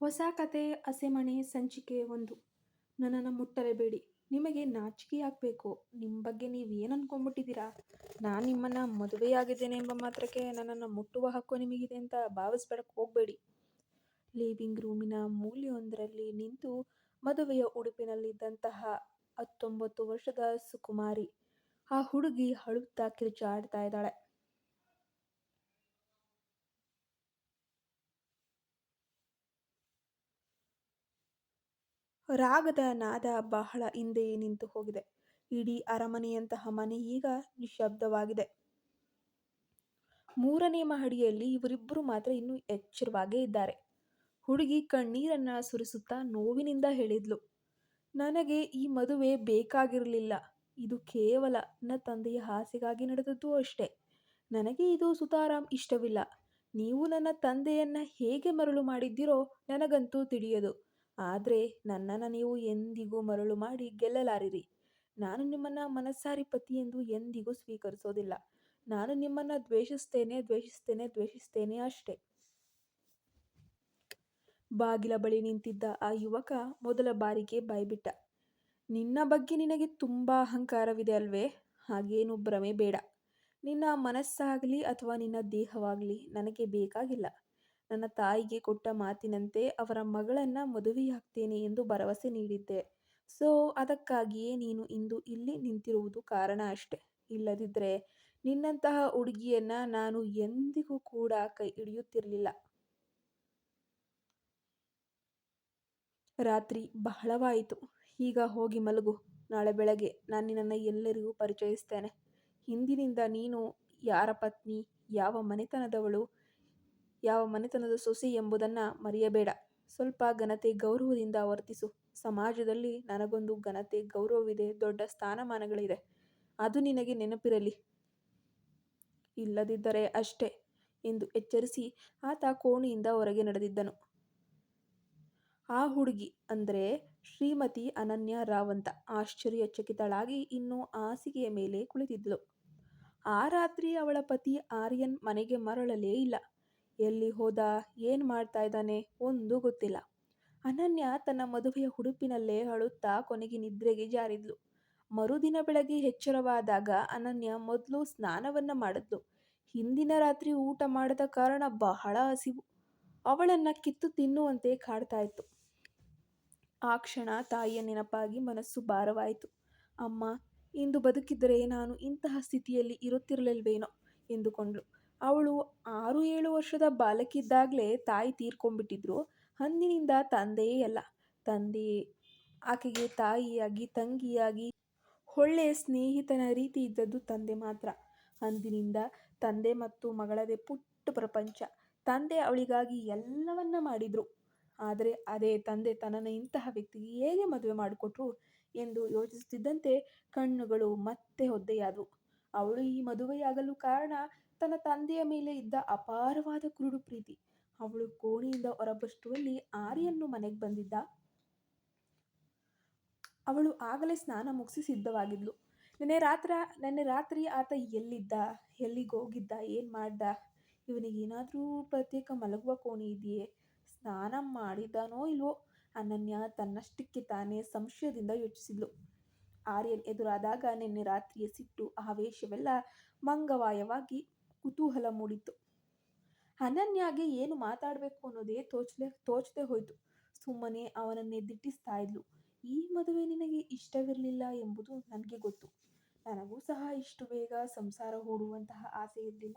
ಹೊಸ ಕತೆ ಹಸೆಮಣೆ ಸಂಚಿಕೆ ಒಂದು. ನನ್ನನ್ನು ಮುಟ್ಟಲೇಬೇಡಿ. ನಿಮಗೆ ನಾಚಿಕೆ ಆಗಬೇಕು ನಿಮ್ಮ ಬಗ್ಗೆ ನೀವು ಏನು ಅಂದ್ಕೊಂಡ್ಬಿಟ್ಟಿದ್ದೀರಾ ನಾನು ನಿಮ್ಮನ್ನು ಮದುವೆಯಾಗಿದ್ದೇನೆ ಎಂಬ ಮಾತ್ರಕ್ಕೆ ನನ್ನನ್ನು ಮುಟ್ಟುವ ಹಕ್ಕು ನಿಮಗಿದೆ ಅಂತ ಭಾವಿಸ್ಬೇಡಕ್ಕೆ ಹೋಗಬೇಡಿ. ಲಿವಿಂಗ್ ರೂಮಿನ ಮೂಲೆಯೊಂದರಲ್ಲಿ ನಿಂತು ಮದುವೆಯ ಉಡುಪಿನಲ್ಲಿದ್ದಂತಹ ಹತ್ತೊಂಬತ್ತು ವರ್ಷದ ಸುಕುಮಾರಿ, ಆ ಹುಡುಗಿ ಅಳುತ್ತಾ ಕಿರುಚಾಡ್ತಾ ಇದ್ದಾಳೆ. ರಾಗದ ನಾದ ಬಹಳ ಹಿಂದೆಯೇ ನಿಂತು ಹೋಗಿದೆ. ಇಡೀ ಅರಮನೆಯಂತಹ ಮನೆ ಈಗ ನಿಶಬ್ದವಾಗಿದೆ ಮೂರನೇ ಮಹಡಿಯಲ್ಲಿ ಇವರಿಬ್ಬರು ಮಾತ್ರ ಇನ್ನೂ ಎಚ್ಚರವಾಗೇ ಇದ್ದಾರೆ. ಹುಡುಗಿ ಕಣ್ಣೀರನ್ನ ಸುರಿಸುತ್ತಾ ನೋವಿನಿಂದ ಹೇಳಿದ್ಲು, ನನಗೆ ಈ ಮದುವೆ ಬೇಕಾಗಿರಲಿಲ್ಲ. ಇದು ಕೇವಲ ನನ್ನ ತಂದೆಯ ಹಾಸಿಗಾಗಿ ನಡೆದದ್ದು ಅಷ್ಟೇ. ನನಗೆ ಇದು ಸುತಾರಾಮ್ ಇಷ್ಟವಿಲ್ಲ. ನೀವು ನನ್ನ ತಂದೆಯನ್ನ ಹೇಗೆ ಮರಳು ಮಾಡಿದ್ದೀರೋ ನನಗಂತೂ ತಿಳಿಯದು. ಆದರೆ ನನ್ನನ್ನು ನೀವು ಎಂದಿಗೂ ಮರಳು ಮಾಡಿ ಗೆಲ್ಲಲಾರಿರಿ. ನಾನು ನಿಮ್ಮನ್ನು ಮನಸ್ಸಾರಿ ಪತಿ ಎಂದು ಎಂದಿಗೂ ಸ್ವೀಕರಿಸೋದಿಲ್ಲ. ನಾನು ನಿಮ್ಮನ್ನು ದ್ವೇಷಿಸ್ತೇನೆ ದ್ವೇಷಿಸ್ತೇನೆ ದ್ವೇಷಿಸ್ತೇನೆ ಅಷ್ಟೇ. ಬಾಗಿಲ ಬಳಿ ನಿಂತಿದ್ದ ಆ ಯುವಕ ಮೊದಲ ಬಾರಿಗೆ ಬಾಯ್ಬಿಟ್ಟ. ನಿನ್ನ ಬಗ್ಗೆ ನಿನಗೆ ತುಂಬ ಅಹಂಕಾರವಿದೆ ಅಲ್ವೇ? ಹಾಗೇನು ಭ್ರಮೆ ಬೇಡ. ನಿನ್ನ ಮನಸ್ಸಾಗಲಿ ಅಥವಾ ನಿನ್ನ ದೇಹವಾಗಲಿ ನನಗೆ ಬೇಕಾಗಿಲ್ಲ. ನನ್ನ ತಾಯಿಗೆ ಕೊಟ್ಟ ಮಾತಿನಂತೆ ಅವರ ಮಗಳನ್ನು ಮದುವೆಯಾಗ್ತೇನೆ ಎಂದು ಭರವಸೆ ನೀಡಿದ್ದೆ. ಸೊ, ಅದಕ್ಕಾಗಿಯೇ ನೀನು ಇಂದು ಇಲ್ಲಿ ನಿಂತಿರುವುದು ಕಾರಣ ಅಷ್ಟೆ. ಇಲ್ಲದಿದ್ದರೆ ನಿನ್ನಂತಹ ಹುಡುಗಿಯನ್ನ ನಾನು ಎಂದಿಗೂ ಕೂಡ ಕೈ ಹಿಡಿಯುತ್ತಿರಲಿಲ್ಲ. ರಾತ್ರಿ ಬಹಳವಾಯಿತು. ಈಗ ಹೋಗಿ ಮಲಗು. ನಾಳೆ ಬೆಳಗ್ಗೆ ನಾನು ನಿನ್ನನ್ನು ಎಲ್ಲರಿಗೂ ಪರಿಚಯಿಸ್ತೇನೆ. ಹಿಂದಿನಿಂದ ನೀನು ಯಾರ ಪತ್ನಿ, ಯಾವ ಮನೆತನದವಳು ಯಾವ ಮನೆತನದ ಸೊಸಿ ಎಂಬುದನ್ನು ಮರೆಯಬೇಡ. ಸ್ವಲ್ಪ ಘನತೆ ಗೌರವದಿಂದ ವರ್ತಿಸು. ಸಮಾಜದಲ್ಲಿ ನನಗೊಂದು ಘನತೆ ಗೌರವವಿದೆ, ದೊಡ್ಡ ಸ್ಥಾನಮಾನಗಳಿದೆ. ಅದು ನಿನಗೆ ನೆನಪಿರಲಿ. ಇಲ್ಲದಿದ್ದರೆ ಅಷ್ಟೇ ಎಂದು ಎಚ್ಚರಿಸಿ ಆತ ಕೋಣೆಯಿಂದ ಹೊರಗೆ ನಡೆದಿದ್ದನು. ಆ ಹುಡುಗಿ ಅಂದರೆ ಶ್ರೀಮತಿ ಅನನ್ಯ ರಾವಂತ. ಆಶ್ಚರ್ಯಚಕಿತಳಾಗಿ ಇನ್ನೂ ಹಾಸಿಗೆಯ ಮೇಲೆ ಕುಳಿತಿದ್ದಳು ಆ ರಾತ್ರಿ ಅವಳ ಪತಿ ಆರ್ಯನ್ ಮನೆಗೆ ಮರಳಲೇ ಇಲ್ಲ. ಎಲ್ಲಿ ಹೋದ, ಏನು ಮಾಡ್ತಾ ಇದ್ದಾನೆ ಒಂದು ಗೊತ್ತಿಲ್ಲ. ಅನನ್ಯ ತನ್ನ ಮದುವೆಯ ಹುಡುಪಿನಲ್ಲೇ ಅಳುತ್ತಾ ಕೊನೆಗೆ ನಿದ್ರೆಗೆ ಜಾರಿದ್ಲು. ಮರುದಿನ ಬೆಳಗ್ಗೆ ಎಚ್ಚರವಾದಾಗ ಅನನ್ಯ ಮೊದಲು ಸ್ನಾನವನ್ನ ಮಾಡಿದ್ಲು. ಹಿಂದಿನ ರಾತ್ರಿ ಊಟ ಮಾಡದ ಕಾರಣ ಬಹಳ ಹಸಿವು. ಅವಳನ್ನ ಕಿತ್ತು ತಿನ್ನುವಂತೆ ಕಾಡ್ತಾ ಇತ್ತು. ಆ ಕ್ಷಣ ತಾಯಿಯ ನೆನಪಾಗಿ ಮನಸ್ಸು ಭಾರವಾಯಿತು. ಅಮ್ಮ, ಇಂದು ಬದುಕಿದ್ದರೆ ನಾನು ಇಂತಹ ಸ್ಥಿತಿಯಲ್ಲಿ ಇರುತ್ತಿರಲಿಲ್ವೇನೋ ಎಂದುಕೊಂಡ್ಳು. ಅವಳು ಆರು ಏಳು ವರ್ಷದ ಬಾಲಕಿದ್ದಾಗಲೇ ತಾಯಿ ತೀರ್ಕೊಂಡ್ಬಿಟ್ಟಿದ್ರು. ಅಂದಿನಿಂದ ತಂದೆಯೇ ಅಲ್ಲ. ತಂದೆ, ಆಕೆಗೆ ತಾಯಿಯಾಗಿ, ತಂಗಿಯಾಗಿ ಒಳ್ಳೆಯ ಸ್ನೇಹಿತನ ರೀತಿ ಇದ್ದದ್ದು ತಂದೆ ಮಾತ್ರ. ಅಂದಿನಿಂದ ತಂದೆ ಮತ್ತು ಮಗಳದೇ ಪುಟ್ಟ ಪ್ರಪಂಚ. ತಂದೆ ಅವಳಿಗಾಗಿ ಎಲ್ಲವನ್ನ ಮಾಡಿದ್ರು. ಆದರೆ ಅದೇ ತಂದೆ ತನ್ನನ್ನು ಇಂತಹ ವ್ಯಕ್ತಿಗೆ ಹೇಗೆ ಮದುವೆ ಮಾಡಿಕೊಟ್ರು ಎಂದು ಯೋಚಿಸುತ್ತಿದ್ದಂತೆ ಕಣ್ಣುಗಳು ಮತ್ತೆ ಒದ್ದೆಯಾದವು. ಅವಳು ಈ ಮದುವೆಯಾಗಲು ಕಾರಣ ತನ್ನ ತಂದೆಯ ಮೇಲೆ ಇದ್ದ ಅಪಾರವಾದ ಕುರುಡು ಪ್ರೀತಿ. ಅವಳು ಕೋಣೆಯಿಂದ ಹೊರಬಷ್ಟುವಲ್ಲಿ ಆರ್ಯನ್ನು ಮನೆಗೆ ಬಂದಿದ್ದ. ಅವಳು ಆಗಲೇ ಸ್ನಾನ ಮುಗಿಸಿ ಸಿದ್ಧವಾಗಿದ್ಲು. ನೆನ್ನೆ ರಾತ್ರ, ನೆನ್ನೆ ರಾತ್ರಿ ಆತ ಎಲ್ಲಿದ್ದ? ಎಲ್ಲಿಗೆ ಹೋಗಿದ್ದ? ಏನು ಮಾಡ್ದ? ಇವನಿಗೆ ಏನಾದರೂ ಪ್ರತ್ಯೇಕ ಮಲಗುವ ಕೋಣೆ ಇದೆಯೇ? ಸ್ನಾನ ಮಾಡಿದ್ದಾನೋ ಇಲ್ವೋ? ಅನನ್ಯ ತನ್ನಷ್ಟಕ್ಕೆ ತಾನೇ ಸಂಶಯದಿಂದ ಯೋಚಿಸಿದ್ಲು. ಆರ್ಯನ್ ಎದುರಾದಾಗ ನಿನ್ನೆ ರಾತ್ರಿಯ ಸಿಟ್ಟು, ಆವೇಶವೆಲ್ಲ ಮಂಗವಾಯವಾಗಿ ಕುತೂಹಲ ಮೂಡಿತ್ತು. ಅನನ್ಯಾಗೆ ಏನು ಮಾತಾಡಬೇಕು ಅನ್ನೋದೇ ತೋಚಲೆ, ತೋಚದೆ ಹೋಯಿತು. ಸುಮ್ಮನೆ ಅವನನ್ನೇ ದಿಟ್ಟಿಸ್ತಾ ಇದ್ಲು. ಈ ಮದುವೆ ನಿನಗೆ ಇಷ್ಟವಿರಲಿಲ್ಲ ಎಂಬುದು ನನಗೆ ಗೊತ್ತು. ನನಗೂ ಸಹ ಇಷ್ಟು ಬೇಗ ಸಂಸಾರ ಹೂಡುವಂತಹ ಆಸೆ ಇರಲಿಲ್ಲ.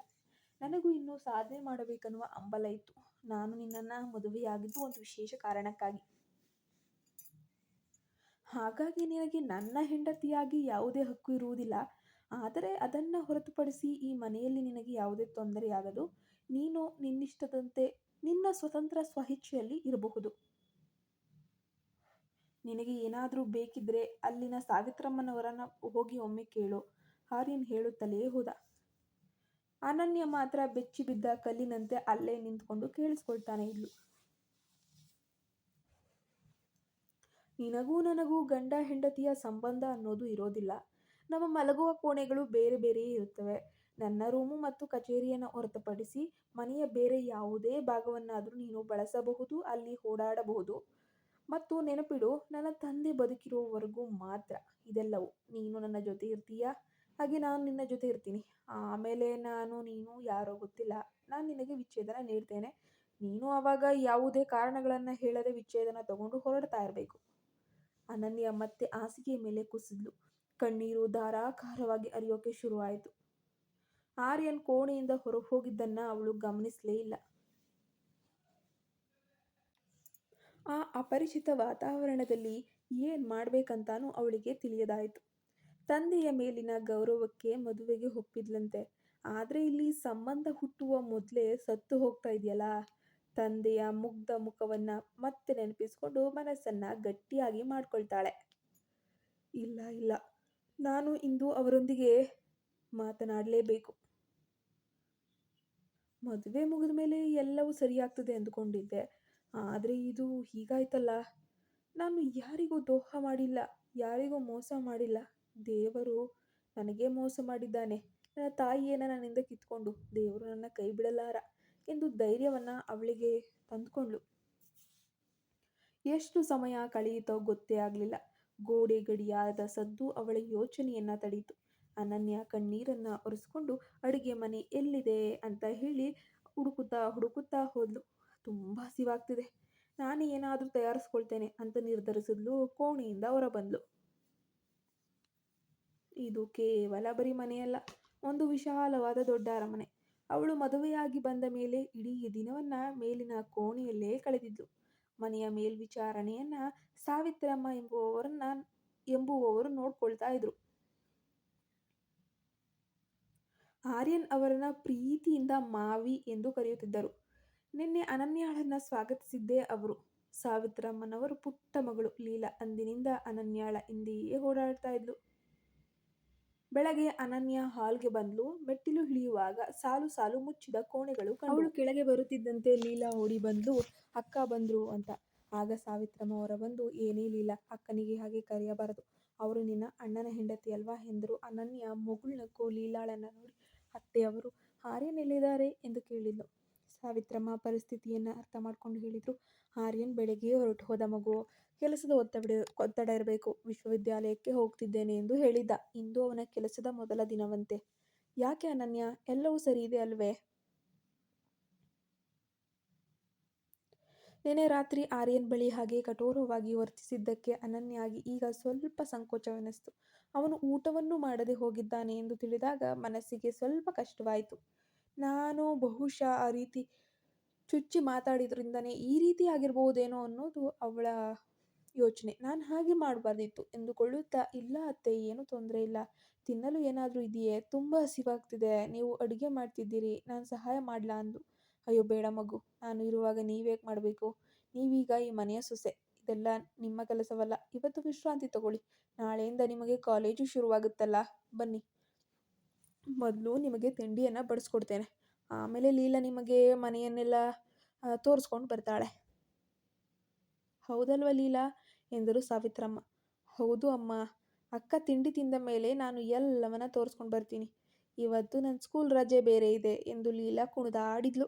ನನಗೂ ಇನ್ನೂ ಸಾಧನೆ ಮಾಡಬೇಕನ್ನುವ ಅಂಬಲ ಇತ್ತು. ನಾನು ನಿನ್ನನ್ನು ಮದುವೆಯಾಗಿದ್ದು ಒಂದು ವಿಶೇಷ ಕಾರಣಕ್ಕಾಗಿ. ಹಾಗಾಗಿ ನಿನಗೆ ನನ್ನ ಹೆಂಡತಿಯಾಗಿ ಯಾವುದೇ ಹಕ್ಕು ಇರುವುದಿಲ್ಲ. ಆದರೆ ಅದನ್ನು ಹೊರತುಪಡಿಸಿ ಈ ಮನೆಯಲ್ಲಿ ನಿನಗೆ ಯಾವುದೇ ತೊಂದರೆಯಾಗದು ನೀನು ನಿನ್ನಿಷ್ಟದಂತೆ ನಿನ್ನ ಸ್ವತಂತ್ರ ಸ್ವಇಚ್ಛೆಯಲ್ಲಿ ಇರಬಹುದು. ನಿನಗೆ ಏನಾದರೂ ಬೇಕಿದ್ರೆ ಅಲ್ಲಿನ ಸಾವಿತ್ರಮ್ಮನವರನ್ನ ಹೋಗಿ ಒಮ್ಮೆ ಕೇಳು ಆರ್ಯನ್ ಹೇಳುತ್ತಲೇ ಹೋದ. ಅನನ್ಯ ಮಾತ್ರ ಬೆಚ್ಚಿ ಬಿದ್ದ ಕಲ್ಲಿನಂತೆ ಅಲ್ಲೇ ನಿಂತ್ಕೊಂಡು ಕೇಳಿಸ್ಕೊಳ್ತಾನೆ ಇದ್ಲು. ನಿನಗೂ ನನಗೂ ಗಂಡ ಹೆಂಡತಿಯ ಸಂಬಂಧ ಅನ್ನೋದು ಇರೋದಿಲ್ಲ. ನಮ್ಮ ಮಲಗುವ ಕೋಣೆಗಳು ಬೇರೆ ಬೇರೆಯೇ ಇರುತ್ತವೆ. ನನ್ನ ರೂಮು ಮತ್ತು ಕಚೇರಿಯನ್ನು ಹೊರತುಪಡಿಸಿ ಮನೆಯ ಬೇರೆ ಯಾವುದೇ ಭಾಗವನ್ನಾದರೂ ನೀನು ಬಳಸಬಹುದು, ಅಲ್ಲಿ ಓಡಾಡಬಹುದು. ಮತ್ತು ನೆನಪಿಡು, ನನ್ನ ತಂದೆ ಬದುಕಿರುವವರೆಗೂ ಮಾತ್ರ ಇದೆಲ್ಲವೂ. ನೀನು ನನ್ನ ಜೊತೆ ಇರ್ತೀಯಾ? ಹಾಗೆ ನಾನು ನಿನ್ನ ಜೊತೆ ಇರ್ತೀನಿ. ಆಮೇಲೆ ನಾನು, ನೀನು, ಯಾರೋ ಗೊತ್ತಿಲ್ಲ. ನಾನು ನಿನಗೆ ವಿಚ್ಛೇದನ ನೀಡ್ತೇನೆ. ನೀನು ಆವಾಗ ಯಾವುದೇ ಕಾರಣಗಳನ್ನು ಹೇಳದೆ ವಿಚ್ಛೇದನ ತಗೊಂಡು ಹೊರಡ್ತಾ ಇರಬೇಕು. ಅನನ್ಯ ಮತ್ತೆ ಹಾಸಿಗೆಯ ಮೇಲೆ ಕುಸಿದ್ಲು. ಕಣ್ಣೀರು ಧಾರಾಕಾರವಾಗಿ ಅರಿಯೋಕೆ ಶುರುವಾಯಿತು. ಆರ್ಯನ್ ಕೋಣೆಯಿಂದ ಹೊರ ಹೋಗಿದ್ದನ್ನ ಅವಳು ಗಮನಿಸಲೇ ಇಲ್ಲ. ಆ ಅಪರಿಚಿತ ವಾತಾವರಣದಲ್ಲಿ ಏನ್ ಮಾಡ್ಬೇಕಂತಾನೂ ಅವಳಿಗೆ ತಿಳಿಯದಾಯಿತು. ತಂದೆಯ ಮೇಲಿನ ಗೌರವಕ್ಕೆ ಮದುವೆಗೆ ಒಪ್ಪಿದ್ಲಂತೆ. ಆದ್ರೆ ಇಲ್ಲಿ ಸಂಬಂಧ ಹುಟ್ಟುವ ಮೊದಲೇ ಸತ್ತು ಹೋಗ್ತಾ ಇದೆಯಲ್ಲ? ತಂದೆಯ ಮುಗ್ಧ ಮುಖವನ್ನ ಮತ್ತೆ ನೆನಪಿಸ್ಕೊಂಡು ಮನಸ್ಸನ್ನ ಗಟ್ಟಿಯಾಗಿ ಮಾಡ್ಕೊಳ್ತಾಳೆ. ಇಲ್ಲ ಇಲ್ಲ. ನಾನು ಇಂದು ಅವರೊಂದಿಗೆ ಮಾತನಾಡಲೇಬೇಕು. ಮದುವೆ ಮುಗಿದ ಮೇಲೆ ಎಲ್ಲವೂ ಸರಿಯಾಗ್ತದೆ ಅಂದುಕೊಂಡಿದ್ದೆ. ಆದರೆ ಇದು ಹೀಗಾಯ್ತಲ್ಲ. ನಾನು ಯಾರಿಗೂ ದೋಹ ಮಾಡಿಲ್ಲ, ಯಾರಿಗೂ ಮೋಸ ಮಾಡಿಲ್ಲ. ದೇವರು ನನಗೆ ಮೋಸ ಮಾಡಿದ್ದಾನೆ. ನನ್ನ ತಾಯಿಯೇನ ನನ್ನಿಂದ ಕಿತ್ಕೊಂಡು ದೇವರು ನನ್ನ ಕೈ ಬಿಡಲಾರ ಎಂದು ಧೈರ್ಯವನ್ನು ಅವಳಿಗೆ ತಂದುಕೊಂಡ್ಳು. ಎಷ್ಟು ಸಮಯ ಕಳೆಯಿತೋ ಗೊತ್ತೇ ಆಗಲಿಲ್ಲ. ಗೋಡೆ ಗಡಿಯಾರದ ಸದ್ದು ಅವಳ ಯೋಚನೆಯನ್ನ ತಡೀತು. ಅನನ್ಯ ಕಣ್ಣೀರನ್ನ ಒರೆಸ್ಕೊಂಡು, ಅಡುಗೆ ಮನೆ ಎಲ್ಲಿದೆ? ಅಂತ ಹೇಳಿ ಹುಡುಕುತ್ತಾ ಹುಡುಕುತ್ತಾ ಹೋದ್ಲು. ತುಂಬ ಹಸಿವಾಗ್ತಿದೆ. ನಾನು ಏನಾದರೂ ತಯಾರಿಸ್ಕೊಳ್ತೇನೆ ಅಂತ ನಿರ್ಧರಿಸಿದ್ಲು ಕೋಣೆಯಿಂದ ಹೊರಬಂದ್ಲು. ಇದು ಕೇವಲ ಬರೀ ಮನೆಯಲ್ಲ, ಒಂದು ವಿಶಾಲವಾದ ದೊಡ್ಡ ಅರಮನೆ. ಅವಳು ಮದುವೆಯಾಗಿ ಬಂದ ಮೇಲೆ ಇಡೀ ದಿನವನ್ನ ಮೇಲಿನ ಕೋಣೆಯಲ್ಲೇ ಕಳೆದಿದ್ಲು. ಮನೆಯ ಮೇಲ್ವಿಚಾರಣೆಯನ್ನ ಸಾವಿತ್ರಮ್ಮ ಎಂಬುವವರನ್ನ, ಎಂಬುವವರು ನೋಡ್ಕೊಳ್ತಾ ಇದ್ರು. ಆರ್ಯನ್ ಅವರನ್ನ ಪ್ರೀತಿಯಿಂದ ಮಾವಿ ಎಂದು ಕರೆಯುತ್ತಿದ್ದರು. ನಿನ್ನೆ ಅನನ್ಯಾಳನ್ನ ಸ್ವಾಗತಿಸಿದ್ದೇ ಅವರು. ಸಾವಿತ್ರಮ್ಮನವರು ಪುಟ್ಟ ಮಗಳು ಲೀಲಾ ಅಂದಿನಿಂದ ಅನನ್ಯಾಳ ಹಿಂದೆಯೇ ಓಡಾಡ್ತಾ ಇದ್ಲು. ಬೆಳಗ್ಗೆ ಅನನ್ಯ ಹಾಲ್ಗೆ ಬಂದ್ಲು. ಮೆಟ್ಟಿಲು ಇಳಿಯುವಾಗ ಸಾಲು ಸಾಲು ಮುಚ್ಚಿದ ಕೋಣೆಗಳು ಅವಳು ಕೆಳಗೆ ಬರುತ್ತಿದ್ದಂತೆ ಲೀಲಾ ಓಡಿ ಬಂದು, ಅಕ್ಕ ಬಂದ್ರು ಅಂತ. ಆಗ ಸಾವಿತ್ರಮ್ಮ ಅವರ ಬಂದು, ಏನೇ ಲೀಲಾ, ಅಕ್ಕನಿಗೆ ಹಾಗೆ ಕರೆಯಬಾರದು. ಅವರು ನಿನ್ನ ಅಣ್ಣನ ಹೆಂಡತಿ ಅಲ್ವಾ? ಎಂದರು. ಅನನ್ಯ ಮುಗುಳ್ನಕ್ಕೂ ಲೀಲಾಳನ್ನ ನೋಡಿ ಅತ್ತೆಯವರು ಹಾರೇ ನೆಲಿದ್ದಾರೆ ಎಂದು ಕೇಳಿದ್ಲು. ಸಾವಿತ್ರಮ್ಮ ಪರಿಸ್ಥಿತಿಯನ್ನ ಅರ್ಥ ಮಾಡ್ಕೊಂಡು ಹೇಳಿದರು. ಆರ್ಯನ್ ಬೆಳಗ್ಗೆ ಹೊರಟು ಹೋದ ಮಗು. ಕೆಲಸದ ಒತ್ತಡ ಒತ್ತಡ ಇರಬೇಕು. ವಿಶ್ವವಿದ್ಯಾಲಯಕ್ಕೆ ಹೋಗ್ತಿದ್ದೇನೆ ಎಂದು ಹೇಳಿದ್ದ. ಇಂದು ಅವನ ಕೆಲಸದ ಮೊದಲ ದಿನವಂತೆ. ಯಾಕೆ ಅನನ್ಯ? ಎಲ್ಲವೂ ಸರಿ ಇದೆ ಅಲ್ವೇ? ನಿನ್ನೆ ರಾತ್ರಿ ಆರ್ಯನ್ ಬಳಿ ಹಾಗೆ ಕಠೋರವಾಗಿ ವರ್ತಿಸಿದ್ದಕ್ಕೆ ಅನನ್ಯಾಗಿ ಈಗ ಸ್ವಲ್ಪ ಸಂಕೋಚವೆನಿಸ್ತು. ಅವನು ಊಟವನ್ನು ಮಾಡದೆ ಹೋಗಿದ್ದಾನೆ ಎಂದು ತಿಳಿದಾಗ ಮನಸ್ಸಿಗೆ ಸ್ವಲ್ಪ ಕಷ್ಟವಾಯಿತು. ನಾನು ಬಹುಶಃ ಆ ರೀತಿ ಚುಚ್ಚಿ ಮಾತಾಡಿದ್ರಿಂದನೇ ಈ ರೀತಿ ಆಗಿರ್ಬೋದೇನೋ ಅನ್ನೋದು ಅವಳ ಯೋಚನೆ. ನಾನು ಹಾಗೆ ಮಾಡಬಾರ್ದಿತ್ತು. ಎಂದುಕೊಳ್ಳುತ್ತಾ, ಇಲ್ಲ ಅತ್ತೆ, ಏನು ತೊಂದರೆ ಇಲ್ಲ. ತಿನ್ನಲು ಏನಾದರೂ ಇದೆಯೇ? ತುಂಬ ಹಸಿವಾಗ್ತಿದೆ. ನೀವು ಅಡುಗೆ ಮಾಡ್ತಿದ್ದೀರಿ. ನಾನು ಸಹಾಯ ಮಾಡಲಾ ಅಂದು. ಅಯ್ಯೋ, ಬೇಡ ಮಗು. ನಾನು ಇರುವಾಗ ನೀವೇಕೆ ಮಾಡಬೇಕು? ನೀವೀಗ ಈ ಮನೆಯ ಸೊಸೆ. ಇದೆಲ್ಲ ನಿಮ್ಮ ಕೆಲಸವಲ್ಲ. ಇವತ್ತು ವಿಶ್ರಾಂತಿ ತಗೊಳ್ಳಿ. ನಾಳೆಯಿಂದ ನಿಮಗೆ ಕಾಲೇಜು ಶುರುವಾಗುತ್ತಲ್ಲ. ಬನ್ನಿ. ಮೊದಲು ನಿಮಗೆ ತಿಂಡಿಯನ್ನು ಬಡಿಸ್ಕೊಡ್ತೇನೆ. ಆಮೇಲೆ ಲೀಲಾ ನಿಮಗೆ ಮನೆಯನ್ನೆಲ್ಲ ತೋರಿಸ್ಕೊಂಡು ಬರ್ತಾಳೆ. ಹೌದಲ್ವ ಲೀಲಾ? ಎಂದರು ಸಾವಿತ್ರಮ್ಮ. ಹೌದು ಅಮ್ಮ. ಅಕ್ಕ ತಿಂಡಿ ತಿಂದ ಮೇಲೆ ನಾನು ಎಲ್ಲವನ್ನ ತೋರಿಸ್ಕೊಂಡು ಬರ್ತೀನಿ. ಇವತ್ತು ನನ್ನ ಸ್ಕೂಲ್ ರಜೆ ಬೇರೆ ಇದೆ ಎಂದು ಲೀಲಾ ಕುಣಿದಾಡಿದ್ಲು.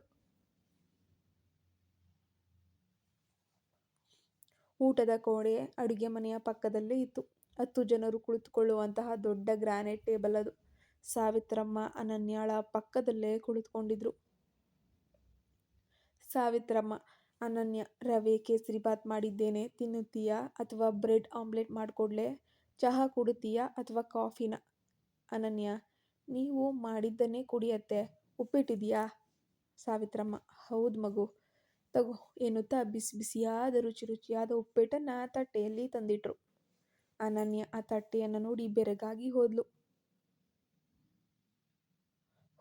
ಊಟದ ಕೋಣೆ ಅಡುಗೆ ಮನೆಯ ಪಕ್ಕದಲ್ಲೇ ಇತ್ತು. ಹತ್ತು ಜನರು ಕುಳಿತುಕೊಳ್ಳುವಂತಹ ದೊಡ್ಡ ಗ್ರಾನೈಟ್ ಟೇಬಲ್ ಅದು. ಸಾವಿತ್ರಮ್ಮ ಅನನ್ಯಾಳ ಪಕ್ಕದಲ್ಲೇ ಕುಳಿತುಕೊಂಡಿದ್ರು. ಸಾವಿತ್ರಮ್ಮ, ಅನನ್ಯ, ರವೆ ಕೇಸರಿಬಾತ್ ಮಾಡಿದ್ದೇನೆ, ತಿನ್ನುತ್ತೀಯಾ ಅಥವಾ ಬ್ರೆಡ್ ಆಮ್ಲೆಟ್ ಮಾಡಿಕೊಡ್ಲೆ, ಚಹಾ ಕುಡಿತೀಯಾ ಅಥವಾ ಕಾಫಿನ? ಅನನ್ಯ, ನೀವು ಮಾಡಿದ್ದನ್ನೇ ಕುಡಿಯತ್ತೆ ಉಪ್ಪಿಟ್ಟಿದೆಯಾ ಸಾವಿತ್ರಮ್ಮ, ಹೌದು ಮಗು. ತಗೋ, ಎನ್ನುತ್ತಾ ಬಿಸಿ ಬಿಸಿಯಾದ ರುಚಿ ರುಚಿಯಾದ ಉಪ್ಪಿಟ್ಟನ್ನು ತಟ್ಟೆಯಲ್ಲಿ ತಂದಿಟ್ರು. ಅನನ್ಯ ಆ ತಟ್ಟೆಯನ್ನು ನೋಡಿ ಬೆರಗಾಗಿ ಹೋದ್ಲು.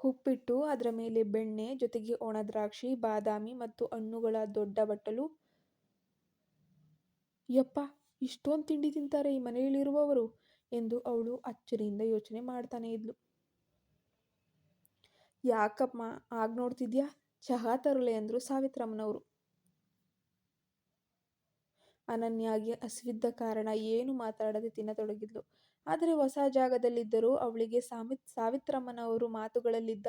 ಉಪ್ಪಿಟ್ಟು, ಅದರ ಮೇಲೆ ಬೆಣ್ಣೆ, ಜೊತೆಗೆ ಒಣದ್ರಾಕ್ಷಿ ಬಾದಾಮಿ ಮತ್ತು ಹಣ್ಣುಗಳ ದೊಡ್ಡ ಬಟ್ಟಲು. ಯಪ್ಪ, ಇಷ್ಟೊಂದು ತಿಂಡಿ ತಿಂತಾರೆ ಈ ಮನೆಯಲ್ಲಿರುವವರು ಎಂದು ಅವಳು ಅಚ್ಚರಿಯಿಂದ ಯೋಚನೆ ಮಾಡ್ತಾನೆ ಇದ್ಲು. ಯಾಕಮ್ಮ ಆಗ ನೋಡ್ತಿದ್ಯಾ? ಚಹಾ ತರಲೆ ಅಂದ್ರು ಸಾವಿತ್ರಮ್ಮನವರು. ಅನನ್ಯಾಗಿ ಹಸಿವಿದ್ದ ಕಾರಣ ಏನು ಮಾತಾಡದೆ ತಿನ್ನತೊಡಗಿದ್ಲು. ಆದರೆ ಹೊಸ ಜಾಗದಲ್ಲಿದ್ದರೂ ಅವಳಿಗೆ ಸಾಮಿತ್ ಸಾವಿತ್ರಮ್ಮನವರು ಮಾತುಗಳಲ್ಲಿದ್ದ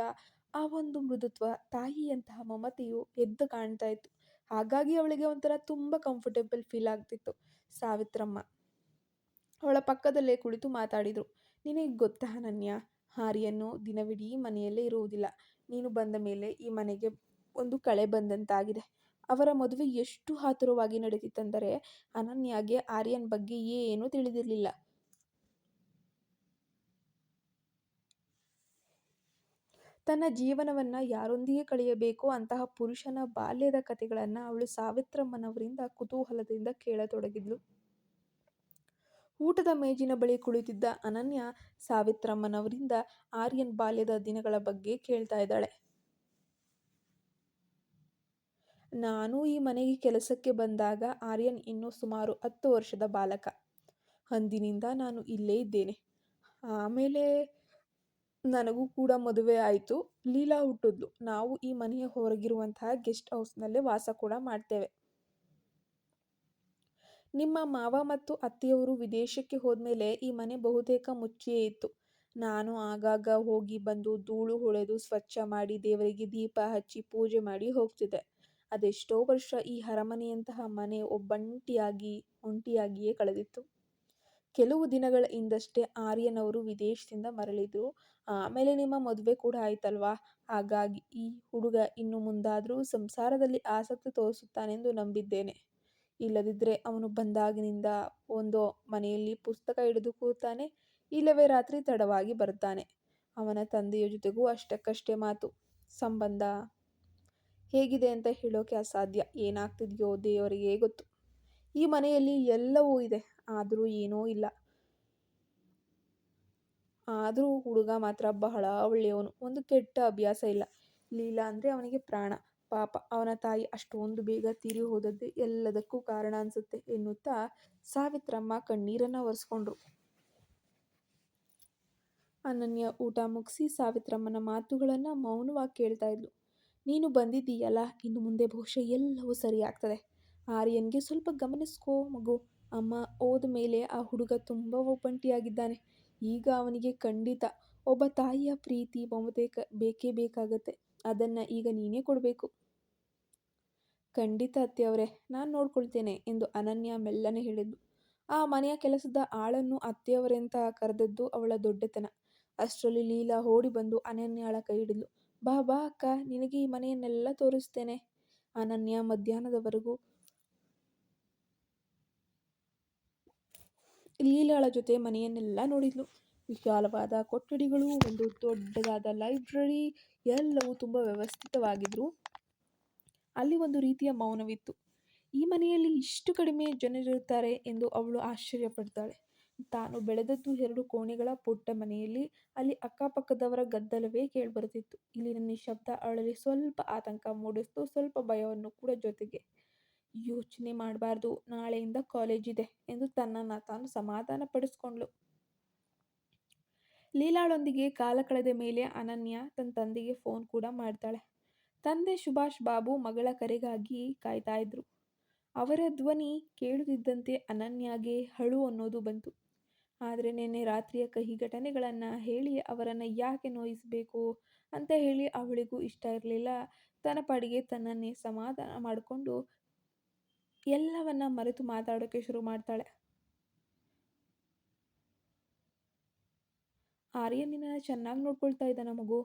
ಆ ಒಂದು ಮೃದುತ್ವ ತಾಯಿಯಂತಹ ಮಮತೆಯು ಎದ್ದು ಕಾಣ್ತಾ ಇತ್ತು. ಹಾಗಾಗಿ ಅವಳಿಗೆ ಒಂಥರ ತುಂಬ ಕಂಫರ್ಟೇಬಲ್ ಫೀಲ್ ಆಗ್ತಿತ್ತು. ಸಾವಿತ್ರಮ್ಮ, ಅವಳ ಪಕ್ಕದಲ್ಲೇ ಕುಳಿತು ಮಾತಾಡಿದರು. ನಿನಗೆ ಗೊತ್ತಾ ಅನನ್ಯ, ಹಾರಿಯನ್ನು ದಿನವಿಡೀ ಮನೆಯಲ್ಲೇ ಇರುವುದಿಲ್ಲ. ನೀನು ಬಂದ ಮೇಲೆ ಈ ಮನೆಗೆ ಒಂದು ಕಳೆ ಬಂದಂತಾಗಿದೆ. ಅವರ ಮದುವೆ ಎಷ್ಟು ಆತುರವಾಗಿ ನಡೆದಿತ್ತೆಂದರೆ ಅನನ್ಯಾಗೆ ಆರ್ಯನ್ ಬಗ್ಗೆ ಏನೂ ತಿಳಿದಿರಲಿಲ್ಲ. ತನ್ನ ಜೀವನವನ್ನು ಯಾರೊಂದಿಗೆ ಕಳೆಯಬೇಕು ಅಂತಹ ಪುರುಷನ ಬಾಲ್ಯದ ಕಥೆಗಳನ್ನು ಅವಳು ಸಾವಿತ್ರಮ್ಮನವರಿಂದ ಕುತೂಹಲದಿಂದ ಕೇಳತೊಡಗಿದ್ಳು ಊಟದ ಮೇಜಿನ ಬಳಿ ಕುಳಿತಿದ್ದ ಅನನ್ಯ ಸಾವಿತ್ರಮ್ಮನವರಿಂದ ಆರ್ಯನ್ ಬಾಲ್ಯದ ದಿನಗಳ ಬಗ್ಗೆ ಕೇಳ್ತಾ ಇದ್ದಾಳೆ. ನಾನು ಈ ಮನೆಗೆ ಕೆಲಸಕ್ಕೆ ಬಂದಾಗ ಆರ್ಯನ್ ಇನ್ನೂ ಸುಮಾರು ಹತ್ತು ವರ್ಷದ ಬಾಲಕ. ಅಂದಿನಿಂದ ನಾನು ಇಲ್ಲೇ ಇದ್ದೇನೆ. ಆಮೇಲೆ ನನಗೂ ಕೂಡ ಮದುವೆ ಆಯಿತು. ಲೀಲಾ ಹುಟ್ಟಿದ್ಲು. ನಾವು ಈ ಮನೆಯ ಹೊರಗಿರುವಂತಹ ಗೆಸ್ಟ್ ಹೌಸ್ನಲ್ಲೇ ವಾಸ ಕೂಡ ಮಾಡ್ತೇವೆ. ನಿಮ್ಮ ಮಾವ ಮತ್ತು ಅತ್ತೆಯವರು ವಿದೇಶಕ್ಕೆ ಹೋದ್ಮೇಲೆ ಈ ಮನೆ ಬಹುತೇಕ ಮುಚ್ಚಿಯೇ ಇತ್ತು. ನಾನು ಆಗಾಗ ಹೋಗಿ ಬಂದು ಧೂಳು ಹೊಳೆದು ಸ್ವಚ್ಛ ಮಾಡಿ ದೇವರಿಗೆ ದೀಪ ಹಚ್ಚಿ ಪೂಜೆ ಮಾಡಿ ಹೋಗ್ತಿದ್ದೆ. ಅದೆಷ್ಟೋ ವರ್ಷ ಈ ಅರಮನೆಯಂತಹ ಮನೆ ಒಬ್ಬಂಟಿಯಾಗಿ, ಒಂಟಿಯಾಗಿಯೇ ಕಳೆದಿತ್ತು. ಕೆಲವು ದಿನಗಳ ಹಿಂದಷ್ಟೇ ಆರ್ಯನವರು ವಿದೇಶದಿಂದ ಮರಳಿದ್ರು. ಆಮೇಲೆ ನಿಮ್ಮ ಮದುವೆ ಕೂಡ ಆಯ್ತಲ್ವಾ? ಹಾಗಾಗಿ ಈ ಹುಡುಗ ಇನ್ನು ಮುಂದಾದರೂ ಸಂಸಾರದಲ್ಲಿ ಆಸಕ್ತಿ ತೋರಿಸುತ್ತಾನೆಂದು ನಂಬಿದ್ದೇನೆ. ಇಲ್ಲದಿದ್ದರೆ ಅವನು ಬಂದಾಗಿನಿಂದ ಒಂದು ಮನೆಯಲ್ಲಿ ಪುಸ್ತಕ ಹಿಡಿದು ಕೂತಾನೆ ಇಲ್ಲವೇ ರಾತ್ರಿ ತಡವಾಗಿ ಬರ್ತಾನೆ. ಅವನ ತಂದೆಯ ಜೊತೆಗೂ ಅಷ್ಟಕ್ಕಷ್ಟೇ ಮಾತು. ಸಂಬಂಧ? ಹೇಗಿದೆ ಅಂತ ಹೇಳೋಕೆ ಅಸಾಧ್ಯ. ಏನಾಗ್ತಿದೆಯೋ ದೇವರಿಗೆ ಗೊತ್ತು. ಈ ಮನೆಯಲ್ಲಿ ಎಲ್ಲವೂ ಇದೆ. ಆದರೂ ಏನೂ ಇಲ್ಲ. ಆದರೂ ಹುಡುಗ ಮಾತ್ರ ಬಹಳ ಒಳ್ಳೆಯವನು. ಒಂದು ಕೆಟ್ಟ ಅಭ್ಯಾಸ ಇಲ್ಲ. ಲೀಲಾ ಅಂದರೆ ಅವನಿಗೆ ಪ್ರಾಣ. ಪಾಪ, ಅವನ ತಾಯಿ ಅಷ್ಟೊಂದು ಬೇಗ ತೀರಿ ಹೋದದ್ದೇ ಎಲ್ಲದಕ್ಕೂ ಕಾರಣ ಅನ್ಸುತ್ತೆ ಎನ್ನುತ್ತಾ ಸಾವಿತ್ರಮ್ಮ ಕಣ್ಣೀರನ್ನು ಒರೆಸ್ಕೊಂಡ್ರು. ಅನನ್ಯ ಊಟ ಮುಗಿಸಿ ಸಾವಿತ್ರಮ್ಮನ ಮಾತುಗಳನ್ನ ಮೌನವಾಗಿ ಕೇಳ್ತಾ ಇದ್ಲು. ನೀನು ಬಂದಿದ್ದೀಯಲ್ಲ, ಇನ್ನು ಮುಂದೆ ಬಹುಶಃ ಎಲ್ಲವೂ ಸರಿಯಾಗ್ತದೆ. ಆರ್ಯನ್ಗೆ ಸ್ವಲ್ಪ ಗಮನಿಸ್ಕೋ ಮಗು. ಅಮ್ಮ ಹೋದ ಮೇಲೆ ಆ ಹುಡುಗ ತುಂಬ ಒಬ್ಬಂಟಿಯಾಗಿದ್ದಾನೆ. ಈಗ ಅವನಿಗೆ ಖಂಡಿತ ಒಬ್ಬ ತಾಯಿಯ ಪ್ರೀತಿ ಮಮತೆ ಬೇಕೇ ಬೇಕಾಗತ್ತೆ. ಅದನ್ನು ಈಗ ನೀನೇ ಕೊಡಬೇಕು. ಖಂಡಿತ ಅತ್ತೆಯವರೇ ನಾನು ನೋಡ್ಕೊಳ್ತೇನೆ ಎಂದು ಅನನ್ಯ ಮೆಲ್ಲನೆ ಹೇಳಿದ್ಲು. ಆ ಮನೆಯ ಕೆಲಸದ ಆಳನ್ನು ಅತ್ತೆಯವರೆಂತ ಕರೆದದ್ದು ಅವಳ ದೊಡ್ಡತನ. ಅಷ್ಟರಲ್ಲಿ ಲೀಲಾ ಓಡಿ ಬಂದು ಅನನ್ಯಾಳ ಕೈ ಹಿಡಿದ್ಲು. ಬಾ ಬಾ ಅಕ್ಕ, ನಿನಗೆ ಈ ಮನೆಯನ್ನೆಲ್ಲ ತೋರಿಸ್ತೇನೆ. ಅನನ್ಯ ಮಧ್ಯಾಹ್ನದವರೆಗೂ ಲೀಲಾಳ ಜೊತೆ ಮನೆಯನ್ನೆಲ್ಲ ನೋಡಿದ್ಲು. ವಿಶಾಲವಾದ ಕೊಠಡಿಗಳು, ಒಂದು ದೊಡ್ಡದಾದ ಲೈಬ್ರರಿ, ಎಲ್ಲವೂ ತುಂಬ ವ್ಯವಸ್ಥಿತವಾಗಿದ್ರು ಅಲ್ಲಿ ಒಂದು ರೀತಿಯ ಮೌನವಿತ್ತು. ಈ ಮನೆಯಲ್ಲಿ ಇಷ್ಟು ಕಡಿಮೆ ಜನರಿರುತ್ತಾರೆ ಎಂದು ಅವಳು ಆಶ್ಚರ್ಯಪಡ್ತಾಳೆ. ತಾನು ಬೆಳೆದದ್ದು ಎರಡು ಕೋಣೆಗಳ ಪುಟ್ಟ ಮನೆಯಲ್ಲಿ ಅಲ್ಲಿ ಅಕ್ಕಪಕ್ಕದವರ ಗದ್ದಲವೇ ಕೇಳಿಬರುತ್ತಿತ್ತು. ಇಲ್ಲಿನ ನಿಶಬ್ದ ಅವಳಲ್ಲಿ ಸ್ವಲ್ಪ ಆತಂಕ ಮೂಡಿಸ್ತು, ಸ್ವಲ್ಪ ಭಯವನ್ನು ಕೂಡ ಜೊತೆಗೆ. ಯೋಚನೆ ಮಾಡಬಾರ್ದು. ನಾಳೆಯಿಂದ ಕಾಲೇಜ್ ಇದೆ ಎಂದು ತನ್ನನ್ನು ತಾನು ಸಮಾಧಾನ ಪಡಿಸ್ಕೊಂಡ್ಳು. ಲೀಲಾಳೊಂದಿಗೆ ಕಾಲ ಕಳೆದ ಮೇಲೆ ಅನನ್ಯ ತನ್ನ ತಂದೆಗೆ ಫೋನ್ ಕೂಡ ಮಾಡ್ತಾಳೆ. ತಂದೆ ಸುಭಾಷ್ ಬಾಬು ಮಗಳ ಕರೆಗಾಗಿ ಕಾಯ್ತಾ ಇದ್ರು. ಅವರ ಧ್ವನಿ ಕೇಳುತ್ತಿದ್ದಂತೆ ಅನನ್ಯಾಗೆ ಹಳು ಅನ್ನೋದು ಬಂತು. ಆದರೆ ನಿನ್ನೆ ರಾತ್ರಿಯ ಕಹಿ ಘಟನೆಗಳನ್ನು ಹೇಳಿ ಅವರನ್ನು ಯಾಕೆ ನೋಯಿಸಬೇಕು ಅಂತ ಹೇಳಿ ಅವಳಿಗೂ ಇಷ್ಟ ಇರಲಿಲ್ಲ. ತನ್ನ ಪಾಡಿಗೆ ತನ್ನನ್ನೇ ಸಮಾಧಾನ ಮಾಡಿಕೊಂಡು ಎಲ್ಲವನ್ನ ಮರೆತು ಮಾತಾಡೋಕ್ಕೆ ಶುರು ಮಾಡ್ತಾಳೆ. ಆರ್ಯ ನಿನ್ನ ಚೆನ್ನಾಗಿ ನೋಡ್ಕೊಳ್ತಾ ಇದ್ದ ಮಗು.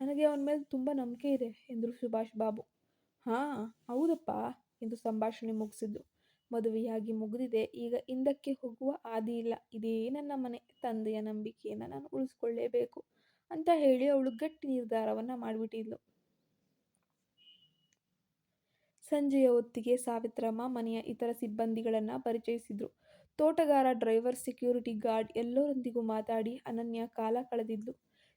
ನನಗೆ ಅವನ ಮೇಲೆ ತುಂಬ ನಂಬಿಕೆ ಇದೆ ಎಂದರು ಸುಭಾಷ್ ಬಾಬು. ಹಾಂ, ಹೌದಪ್ಪ ಎಂದು ಸಂಭಾಷಣೆ ಮುಗಿಸಿದ್ದು. ಮದುವೆಯಾಗಿ ಮುಗಿದಿದೆ. ಈಗ ಹಿಂದಕ್ಕೆ ಹೋಗುವ ಆದಿ ಇಲ್ಲ. ಇದೇ ನನ್ನ ಮನೆ. ತಂದೆಯ ನಂಬಿಕೆಯನ್ನು ನಾನು ಉಳಿಸ್ಕೊಳ್ಳೇಬೇಕು ಅಂತ ಹೇಳಿ ಅವಳು ಗಟ್ಟಿ ನಿರ್ಧಾರವನ್ನು ಮಾಡಿಬಿಟ್ಟಿದ್ಲು. ಸಂಜೆಯ ಹೊತ್ತಿಗೆ ಸಾವಿತ್ರಮ್ಮ ಮನೆಯ ಇತರ ಸಿಬ್ಬಂದಿಗಳನ್ನು ಪರಿಚಯಿಸಿದ್ರು. ತೋಟಗಾರ, ಡ್ರೈವರ್, ಸೆಕ್ಯೂರಿಟಿ ಗಾರ್ಡ್ ಎಲ್ಲರೊಂದಿಗೂ ಮಾತಾಡಿ ಅನನ್ಯ ಕಾಲ ಕಳೆದಿದ್ಲು.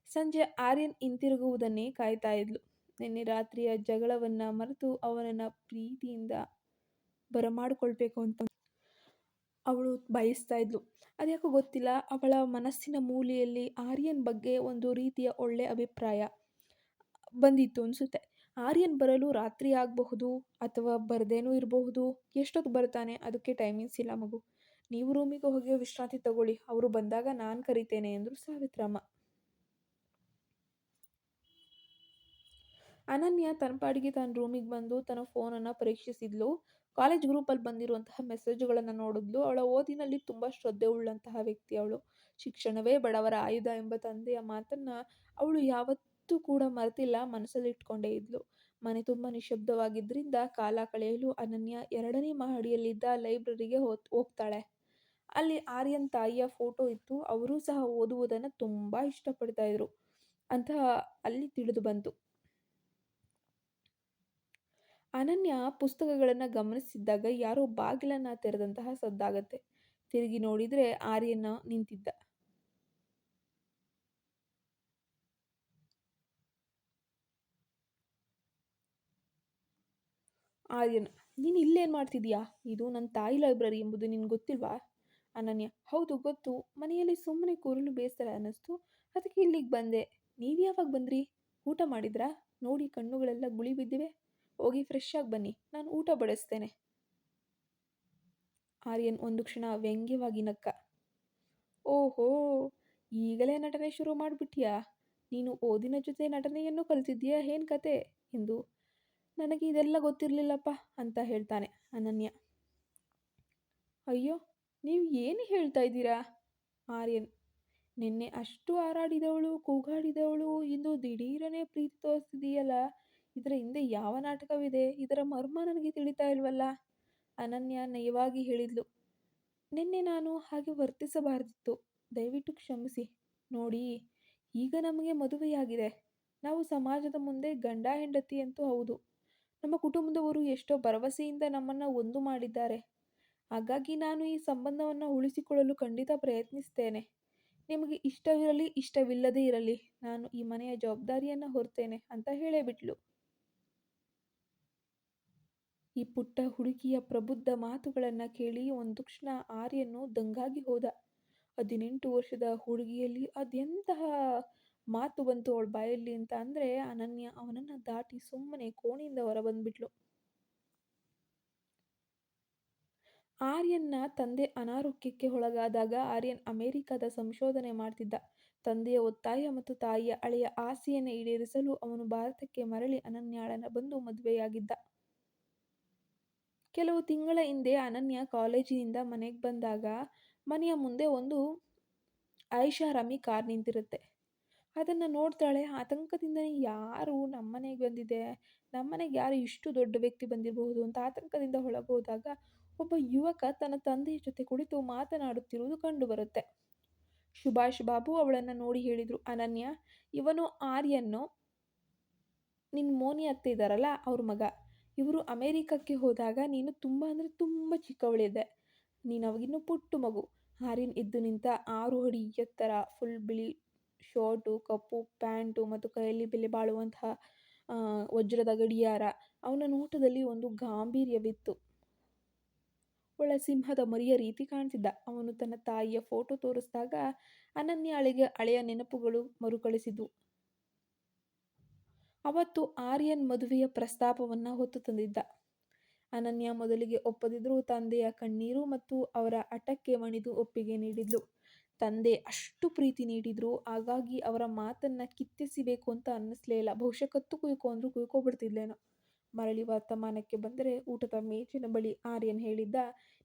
ಸಂಜೆ ಆರ್ಯನ್ ಹಿಂತಿರುಗುವುದನ್ನೇ ಕಾಯ್ತಾ ಇದ್ಲು. ನಿನ್ನೆ ರಾತ್ರಿಯ ಜಗಳವನ್ನ ಮರೆತು ಅವನನ್ನ ಪ್ರೀತಿಯಿಂದ ಬರಮಾಡಿಕೊಳ್ಬೇಕು ಅಂತ ಅವಳು ಬಯಸ್ತಾ ಇದ್ಲು. ಅದ್ಯಾಕೋ ಗೊತ್ತಿಲ್ಲ, ಅವಳ ಮನಸ್ಸಿನ ಮೂಲೆಯಲ್ಲಿ ಆರ್ಯನ್ ಬಗ್ಗೆ ಒಂದು ರೀತಿಯ ಒಳ್ಳೆ ಅಭಿಪ್ರಾಯ ಬಂದಿತ್ತು ಅನಿಸುತ್ತೆ. ಆರ್ಯನ್ ಬರಲು ರಾತ್ರಿ ಆಗಬಹುದು ಅಥವಾ ಬರದೇನೂ ಇರಬಹುದು? ಎಷ್ಟೊತ್ತು ಬರ್ತಾನೆ? ಅದಕ್ಕೆ ಟೈಮಿಂಗ್ಸ್ ಇಲ್ಲ ಮಗು. ನೀವು ರೂಮಿಗೆ ಹೋಗಿ ವಿಶ್ರಾಂತಿ ತಗೊಳ್ಳಿ. ಅವರು ಬಂದಾಗ ನಾನು ಕರಿತೇನೆ ಎಂದರು ಸಾವಿತ್ರಮ್ಮ. ಅನನ್ಯ ತನ್ನ ಪಾಡಿಗೆ ತನ್ನ ರೂಮಿಗೆ ಬಂದು ತನ್ನ ಫೋನನ್ನು ಪರೀಕ್ಷಿಸಿದ್ಲು. ಕಾಲೇಜ್ ಗ್ರೂಪಲ್ಲಿ ಬಂದಿರುವಂತಹ ಮೆಸೇಜ್ಗಳನ್ನು ನೋಡಿದ್ಲು. ಅವಳ ಓದಿನಲ್ಲಿ ತುಂಬ ಶ್ರದ್ಧೆ ಉಳ್ಳಂತಹ ವ್ಯಕ್ತಿ ಅವಳು. ಶಿಕ್ಷಣವೇ ಬಡವರ ಆಯುಧ ಎಂಬ ತಂದೆಯ ಮಾತನ್ನ ಅವಳು ಯಾವತ್ತೂ ಕೂಡ ಮರೆತಿಲ್ಲ ಮನಸ್ಸಲ್ಲಿ ಇಟ್ಕೊಂಡೇ ಇದ್ಲು. ಮನೆ ತುಂಬ ನಿಶಬ್ದವಾಗಿದ್ದರಿಂದ ಕಾಲ ಕಳೆಯಲು ಅನನ್ಯ ಎರಡನೇ ಮಹಡಿಯಲ್ಲಿದ್ದ ಲೈಬ್ರರಿಗೆ ಹೋಗ್ತಾಳೆ. ಅಲ್ಲಿ ಆರ್ಯನ್ ತಾಯಿಯ ಫೋಟೋ ಇತ್ತು. ಅವರೂ ಸಹ ಓದುವುದನ್ನು ತುಂಬ ಇಷ್ಟಪಡ್ತಾ ಇದ್ರು. ಅಂತ ಅಲ್ಲಿ ತಿಳಿದು ಬಂತು. ಅನನ್ಯ ಪುಸ್ತಕಗಳನ್ನು ಗಮನಿಸಿದ್ದಾಗ ಯಾರೋ ಬಾಗಿಲನ್ನು ತೆರೆದಂತಹ ಸದ್ದಾಗತ್ತೆ. ತಿರುಗಿ ನೋಡಿದರೆ ಆರ್ಯನ ನಿಂತಿದ್ದ. ಆರ್ಯನ್, ನೀನು ಇಲ್ಲೇನು ಮಾಡ್ತಿದ್ಯಾ? ಇದು ನನ್ನ ತಾಯಿ ಲೈಬ್ರರಿ ಎಂಬುದು ನಿನ್ಗೆ ಗೊತ್ತಿಲ್ವಾ? ಅನನ್ಯ, ಹೌದು, ಗೊತ್ತು. ಮನೆಯಲ್ಲಿ ಸುಮ್ಮನೆ ಕೂರಲು ಬೇಸರ ಅನ್ನಿಸ್ತು. ಅದಕ್ಕೆ ಇಲ್ಲಿಗೆ ಬಂದೆ. ನೀವು ಯಾವಾಗ ಬಂದ್ರಿ? ಊಟ ಮಾಡಿದ್ರಾ? ನೋಡಿ ಕಣ್ಣುಗಳೆಲ್ಲ ಗುಳಿ ಬಿದ್ದಿವೆ. ಹೋಗಿ ಫ್ರೆಶ್ ಆಗಿ ಬನ್ನಿ. ನಾನು ಊಟ ಬಡಿಸ್ತೇನೆ. ಆರ್ಯನ್ ಒಂದು ಕ್ಷಣ ವ್ಯಂಗ್ಯವಾಗಿ ನಕ್ಕ. ಓಹೋ, ಈಗಲೇ ನಟನೆ ಶುರು ಮಾಡಿಬಿಟ್ಯಾ? ನೀನು ಓದಿನ ಜೊತೆ ನಟನೆಯನ್ನು ಕಲಿತಿದ್ದೀಯಾ ಏನು ಕತೆ? ಎಂದು ನನಗೆ ಇದೆಲ್ಲ ಗೊತ್ತಿರಲಿಲ್ಲಪ್ಪ ಅಂತ ಹೇಳ್ತಾನೆ ಅನನ್ಯ. ಅಯ್ಯೋ, ನೀವು ಏನು ಹೇಳ್ತಾ ಇದ್ದೀರಾ? ಆರ್ಯನ್. ನಿನ್ನೆ ಅಷ್ಟು ಹಾರಾಡಿದವಳು, ಕೂಗಾಡಿದವಳು, ಇಂದು ದಿಢೀರನೆ ಪ್ರೀತಿ ತೋರಿಸ್ತಿದೀಯಲ್ಲ? ಇದರ ಹಿಂದೆ ಯಾವ ನಾಟಕವಿದೆ? ಇದರ ಮರ್ಮ ನನಗೆ ತಿಳಿತಾ ಇಲ್ವಲ್ಲ? ಅನನ್ಯ ನಯವಾಗಿ ಹೇಳಿದ್ಲು. ನಿನ್ನೆ ನಾನು ಹಾಗೆ ವರ್ತಿಸಬಾರದಿತ್ತು. ದಯವಿಟ್ಟು ಕ್ಷಮಿಸಿ. ನೋಡಿ, ಈಗ ನಮಗೆ ಮದುವೆಯಾಗಿದೆ. ನಾವು ಸಮಾಜದ ಮುಂದೆ ಗಂಡ ಹೆಂಡತಿ ಅಂತೂ ಹೌದು. ನಮ್ಮ ಕುಟುಂಬದವರು ಎಷ್ಟೋ ಭರವಸೆಯಿಂದ ನಮ್ಮನ್ನು ಒಂದು ಮಾಡಿದ್ದಾರೆ. ಹಾಗಾಗಿ ನಾನು ಈ ಸಂಬಂಧವನ್ನು ಉಳಿಸಿಕೊಳ್ಳಲು ಖಂಡಿತ ಪ್ರಯತ್ನಿಸ್ತೇನೆ. ನಿಮಗೆ ಇಷ್ಟವಿರಲಿ, ಇಷ್ಟವಿಲ್ಲದೇ ಇರಲಿ, ನಾನು ಈ ಮನೆಯ ಜವಾಬ್ದಾರಿಯನ್ನು ಹೊರ್ತೇನೆ ಅಂತ ಹೇಳೇಬಿಟ್ಲು. ಈ ಪುಟ್ಟ ಹುಡುಗಿಯ ಪ್ರಬುದ್ಧ ಮಾತುಗಳನ್ನು ಕೇಳಿ ಒಂದು ಕ್ಷಣ ಆರ್ಯನು ದಂಗಾಗಿ ಹೋದ. ಹದಿನೆಂಟು ವರ್ಷದ ಹುಡುಗಿಯಲ್ಲಿ ಅದೆಂತಹ ಮಾತು ಬಂತು ಅವಳ ಬಾಯಲ್ಲಿ ಅಂತ ಅಂದರೆ ಅನನ್ಯ ಅವನನ್ನು ದಾಟಿ ಸುಮ್ಮನೆ ಕೋಣೆಯಿಂದ ಹೊರ ಬಂದ್ಬಿಟ್ಲು ಆರ್ಯನ್ನ ತಂದೆ ಅನಾರೋಗ್ಯಕ್ಕೆ ಒಳಗಾದಾಗ ಆರ್ಯನ್ ಅಮೆರಿಕದ ಸಂಶೋಧನೆ ಮಾಡ್ತಿದ್ದ. ತಂದೆಯ ಒತ್ತಾಯ ಮತ್ತು ತಾಯಿಯ ಹಳೆಯ ಆಸೆಯನ್ನು ಈಡೇರಿಸಲು ಅವನು ಭಾರತಕ್ಕೆ ಮರಳಿ ಅನನ್ಯಾಳನ ಬಂದು ಮದುವೆಯಾಗಿದ್ದ. ಕೆಲವು ತಿಂಗಳ ಹಿಂದೆ ಅನನ್ಯ ಕಾಲೇಜಿನಿಂದ ಮನೆಗೆ ಬಂದಾಗ ಮನೆಯ ಮುಂದೆ ಒಂದು ಐಷಾರಾಮಿ ಕಾರ್ ನಿಂತಿರುತ್ತೆ. ಅದನ್ನು ನೋಡ್ತಾಳೆ. ಆತಂಕದಿಂದನೇ ಯಾರು ನಮ್ಮನೆಗೆ ಬಂದಿದೆ? ನಮ್ಮನೆಗೆ ಯಾರು ಇಷ್ಟು ದೊಡ್ಡ ವ್ಯಕ್ತಿ ಬಂದಿರಬಹುದು ಅಂತ ಆತಂಕದಿಂದ ಒಳಗೋದಾಗ ಒಬ್ಬ ಯುವಕ ತನ್ನ ತಂದೆಯ ಜೊತೆ ಕುಳಿತು ಮಾತನಾಡುತ್ತಿರುವುದು ಕಂಡುಬರುತ್ತೆ. ಸುಭಾಷ್ ಬಾಬು ಅವಳನ್ನು ನೋಡಿ ಹೇಳಿದರು, ಅನನ್ಯ, ಇವನು ಆರ್ಯನ್ನು ನಿನ್ನ ಮೋನಿ ಅತ್ತೆ ಇದ್ದಾರಲ್ಲ ಅವ್ರ ಮಗ. ಇವರು ಅಮೇರಿಕಕ್ಕೆ ಹೋದಾಗ ನೀನು ತುಂಬ ಅಂದರೆ ತುಂಬ ಚಿಕ್ಕವಳಿದೆ. ನೀನು ಅವಾಗಿನ್ನೂ ಪುಟ್ಟು ಮಗು. ಆರ್ಯನ್ ಎದ್ದು ನಿಂತ ಆರು ಅಡಿ ಎತ್ತರ ಫುಲ್ ಬಿಳಿ ಶರ್ಟು, ಕಪ್ಪು ಪ್ಯಾಂಟು ಮತ್ತು ಕೈಯಲ್ಲಿ ಬೆಲೆ ಬಾಳುವಂತಹ ವಜ್ರದ ಗಡಿಯಾರ. ಅವನ ನೋಟದಲ್ಲಿ ಒಂದು ಗಾಂಭೀರ್ಯವಿತ್ತು. ಒಳ ಸಿಂಹದ ಮರಿಯ ರೀತಿ ಕಾಣ್ತಿದ್ದ. ಅವನು ತನ್ನ ತಾಯಿಯ ಫೋಟೋ ತೋರಿಸಿದಾಗ ಅನನ್ಯಾಳಿಗೆ ಹಳೆಯ ನೆನಪುಗಳು ಮರುಕಳಿಸಿದ್ವು. ಅವತ್ತು ಆರ್ಯನ್ ಮದುವೆಯ ಪ್ರಸ್ತಾಪವನ್ನು ಹೊತ್ತು ತಂದಿದ್ದ. ಅನನ್ಯ ಮೊದಲಿಗೆ ಒಪ್ಪದಿದ್ರೂ ತಂದೆಯ ಕಣ್ಣೀರು ಮತ್ತು ಅವರ ಅಟಕ್ಕೆ ಮಣಿದು ಒಪ್ಪಿಗೆ ನೀಡಿದ್ಲು. ತಂದೆ ಅಷ್ಟು ಪ್ರೀತಿ ನೀಡಿದ್ರು. ಹಾಗಾಗಿ ಅವರ ಮಾತನ್ನ ಕಿತ್ತೆಸಿಬೇಕು ಅಂತ ಅನ್ನಿಸ್ಲೇ ಇಲ್ಲ. ಬಹುಶಃ ಕತ್ತು ಕುಯ್ಕೊ ಅಂದ್ರು ಮರಳಿ ವರ್ತಮಾನಕ್ಕೆ ಬಂದರೆ ಊಟದ ಮೇಜಿನ ಬಳಿ ಆರ್ಯನ್ ಹೇಳಿದ್ದ,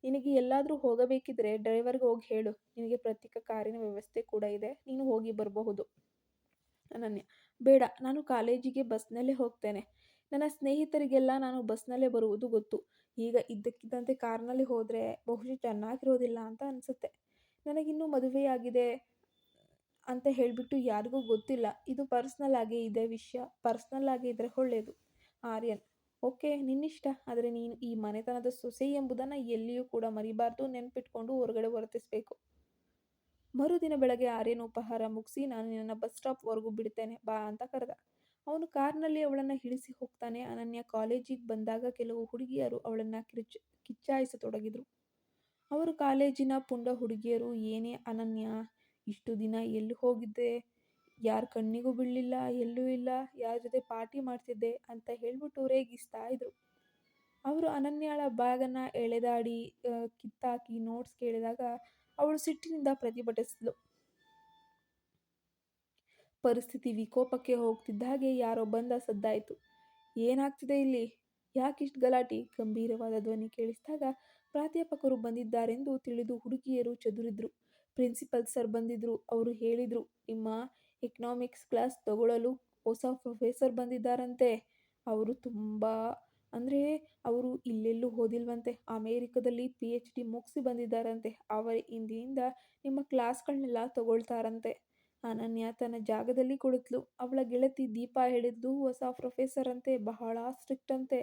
ನಿನಗೆ ಎಲ್ಲಾದರೂ ಹೋಗಬೇಕಿದ್ರೆ ಡ್ರೈವರ್ಗೆ ಹೋಗಿ ಹೇಳು. ನಿನಗೆ ಪ್ರತ್ಯೇಕ ಕಾರಿನ ವ್ಯವಸ್ಥೆ ಕೂಡ ಇದೆ. ನೀನು ಹೋಗಿ ಬರಬಹುದು. ಅನನ್ಯ. ಬೇಡ, ನಾನು ಕಾಲೇಜಿಗೆ ಬಸ್ನಲ್ಲೇ ಹೋಗ್ತೇನೆ. ನನ್ನ ಸ್ನೇಹಿತರಿಗೆಲ್ಲ ನಾನು ಬಸ್ನಲ್ಲೇ ಬರುವುದು ಗೊತ್ತು. ಈಗ ಇದ್ದಕ್ಕಿದ್ದಂತೆ ಕಾರ್ನಲ್ಲಿ ಹೋದರೆ ಬಹುಶಃ ಚೆನ್ನಾಗಿರೋದಿಲ್ಲ ಅಂತ ಅನಿಸುತ್ತೆ. ನನಗಿನ್ನೂ ಮದುವೆಯಾಗಿದೆ ಅಂತ ಹೇಳಿಬಿಟ್ಟು ಯಾರಿಗೂ ಗೊತ್ತಿಲ್ಲ. ಇದು ಪರ್ಸ್ನಲ್ ಆಗೇ ಇದೆ ವಿಷಯ. ಪರ್ಸ್ನಲ್ ಆಗಿ ಇದ್ದರೆ ಒಳ್ಳೆಯದು ಆರ್ಯನ್, ಓಕೆ, ನಿನ್ನಿಷ್ಟ. ಆದರೆ ನೀನು ಈ ಮನೆತನದ ಸೊಸೆ ಎಂಬುದನ್ನು ಎಲ್ಲಿಯೂ ಕೂಡ ಮರಿಬಾರ್ದು. ನೆನಪಿಟ್ಕೊಂಡು ಹೊರಗಡೆ ವರ್ತಿಸ್ಬೇಕು. ಮರುದಿನ ಬೆಳಗ್ಗೆ ಆರ್ಯನ್ ಉಪಹಾರ ಮುಗಿಸಿ, ನಾನು ನಿನ್ನ ಬಸ್ ಸ್ಟಾಪ್ವರೆಗೂ ಬಿಡ್ತೇನೆ. ಬಾ ಅಂತ ಕರೆದ. ಅವನು ಕಾರ್ನಲ್ಲಿ ಅವಳನ್ನು ಹಿಡಿಸಿ ಹೋಗ್ತಾನೆ. ಅನನ್ಯ ಕಾಲೇಜಿಗೆ ಬಂದಾಗ ಕೆಲವು ಹುಡುಗಿಯರು ಅವಳನ್ನು ಕಿರ್ಚ, ಕಿಚ್ಚಾಯಿಸತೊಡಗಿದ್ರು. ಅವರು ಕಾಲೇಜಿನ ಪುಂಡ ಹುಡುಗಿಯರು, ಏನೇ ಅನನ್ಯ, ಇಷ್ಟು ದಿನ ಎಲ್ಲಿ ಹೋಗಿದ್ದೆ? ಯಾರ ಕಣ್ಣಿಗೂ ಬೀಳಲಿಲ್ಲ, ಎಲ್ಲೂ ಇಲ್ಲ, ಯಾರ ಜೊತೆ ಪಾರ್ಟಿ ಮಾಡ್ತಿದ್ದೆ? ಅಂತ ಹೇಳ್ಬಿಟ್ಟು ರೇಗಿಸ್ತಾ ಇದ್ರು. ಅವರು ಅನನ್ಯಾಳ ಬ್ಯಾಗನ್ನ ಎಳೆದಾಡಿ ಕಿತ್ತಾಕಿ ನೋಟ್ಸ್ ಕೇಳಿದಾಗ ಅವಳು ಸಿಟ್ಟಿನಿಂದ ಪ್ರತಿಭಟಿಸಿದ್ಲು. ಪರಿಸ್ಥಿತಿ ವಿಕೋಪಕ್ಕೆ ಹೋಗ್ತಿದ್ದ ಹಾಗೆ ಯಾರೋ ಬಂದ ಸದ್ದಾಯಿತು. ಏನಾಗ್ತಿದೆ ಇಲ್ಲಿ? ಯಾಕಿಷ್ಟು ಗಲಾಟಿ? ಗಂಭೀರವಾದ ಧ್ವನಿ ಕೇಳಿಸಿದಾಗ ಪ್ರಾಧ್ಯಾಪಕರು ಬಂದಿದ್ದಾರೆಂದು ತಿಳಿದು ಹುಡುಗಿಯರು ಚದುರಿದ್ರು. ಪ್ರಿನ್ಸಿಪಲ್ ಸರ್ ಬಂದಿದ್ರು, ಅವರು ಹೇಳಿದ್ರು, ನಿಮ್ಮ ಎಕನಾಮಿಕ್ಸ್ ಕ್ಲಾಸ್ ತಗೊಳ್ಳಲು ಹೊಸ ಪ್ರೊಫೆಸರ್ ಬಂದಿದ್ದಾರಂತೆ. ಅವರು ತುಂಬ, ಅಂದರೆ ಅವರು ಇಲ್ಲೆಲ್ಲೂ ಓದಿಲ್ವಂತೆ. ಅಮೇರಿಕದಲ್ಲಿ ಪಿ ಎಚ್ ಡಿ ಮುಗಿಸಿ ಬಂದಿದ್ದಾರಂತೆ. ಅವರ ಹಿಂದಿಯಿಂದ ನಿಮ್ಮ ಕ್ಲಾಸ್ಗಳನ್ನೆಲ್ಲ ತಗೊಳ್ತಾರಂತೆ. ಅನನ್ಯ ತನ್ನ ಜಾಗದಲ್ಲಿ ಕುಳಿತಳು ಅವಳ ಗೆಳತಿ ದೀಪಾ ಹೇಳಿದ್ದು ಹೊಸ ಪ್ರೊಫೆಸರ್ ಅಂತೆ, ಬಹಳ ಸ್ಟ್ರಿಕ್ಟ್ ಅಂತೆ.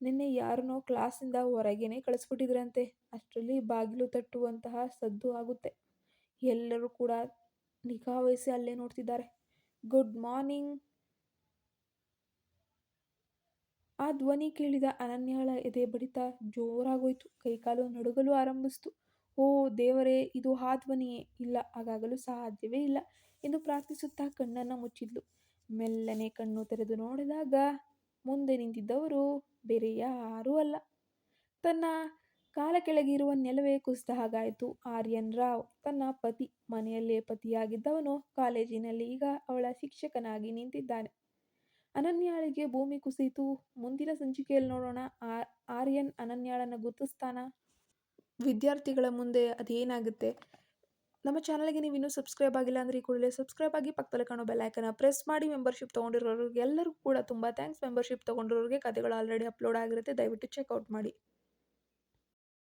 ನಿನ್ನೆ ಯಾರನ್ನೋ ಕ್ಲಾಸಿಂದ ಹೊರಗೇನೆ ಕಳಿಸ್ಬಿಟ್ಟಿದ್ರಂತೆ. ಅಷ್ಟರಲ್ಲಿ ಬಾಗಿಲು ತಟ್ಟುವಂತಹ ಸದ್ದು ಆಗುತ್ತೆ. ಎಲ್ಲರೂ ಕೂಡ ನಿಗಾ ವಹಿಸಿ ಅಲ್ಲೇ ನೋಡ್ತಿದ್ದಾರೆ. Good morning. ಆ ಧ್ವನಿ ಕೇಳಿದ ಅನನ್ಯಾಳ ಎದೆ ಬಡಿತ ಜೋರಾಗೋಯ್ತು. ಕೈಕಾಲು ನಡುಗಲು ಆರಂಭಿಸ್ತು. ಓ ದೇವರೇ, ಇದು ಆ ಧ್ವನಿಯೇ. ಇಲ್ಲ, ಹಾಗಾಗಲು ಸಾಧ್ಯವೇ ಇಲ್ಲ ಎಂದು ಪ್ರಾರ್ಥಿಸುತ್ತಾ ಕಣ್ಣನ್ನು ಮುಚ್ಚಿದ್ಲು. ಮೆಲ್ಲನೆ ಕಣ್ಣು ತೆರೆದು ನೋಡಿದಾಗ ಮುಂದೆ ನಿಂತಿದ್ದವರು ಬೇರೆ ಯಾರೂ ಅಲ್ಲ. ತನ್ನ ಕಾಲ ಕೆಳಗಿರುವ ನೆಲವೇ ಕುಸಿದ ಹಾಗಾಯಿತು. ಆರ್ಯನ್ ರಾವ್ ತನ್ನ ಪತಿ, ಮನೆಯಲ್ಲೇ ಪತಿಯಾಗಿದ್ದವನು ಕಾಲೇಜಿನಲ್ಲಿ ಈಗ ಅವಳ ಶಿಕ್ಷಕನಾಗಿ ನಿಂತಿದ್ದಾನೆ. ಅನನ್ಯಾಳಿಗೆ ಭೂಮಿ ಕುಸಿಯಿತು. ಮುಂದಿನ ಸಂಚಿಕೆಯಲ್ಲಿ ನೋಡೋಣ. ಆರ್ಯನ್ ಅನನ್ಯಾಳನ್ನು ಗುರುತಿಸ್ತಾನ ವಿದ್ಯಾರ್ಥಿಗಳ ಮುಂದೆ ಅದೇನಾಗುತ್ತೆ? ನಮ್ಮ ಚಾನಲ್ಗೆ ನೀವು ಇನ್ನೂ ಸಬ್ಸ್ಕ್ರೈಬ್ ಆಗಿಲ್ಲ ಅಂದರೆ ಈ ಕೂಡಲೇ ಸಬ್ಸ್ಕ್ರೈಬ್ ಆಗಿ ಪಕ್ಕದಲ್ಲಿ ಕಾಣೋ ಬೆಲ್ ಐಕನ್ನ ಪ್ರೆಸ್ ಮಾಡಿ ಮೆಂಬರ್ಶಿಪ್ ತೊಗೊಂಡಿರೋರಿಗೆ ಎಲ್ಲರಿಗೂ ಕೂಡ ತುಂಬ ಥ್ಯಾಂಕ್ಸ್. ಮೆಂಬರ್ಶಿಪ್ ತೊಗೊಂಡಿರೋರಿಗೆ ಕಥೆಗಳು ಆಲ್ರೆಡಿ ಅಪ್ಲೋಡ್ ಆಗಿರುತ್ತೆ, ದಯವಿಟ್ಟು ಚೆಕ್ಔಟ್ ಮಾಡಿ.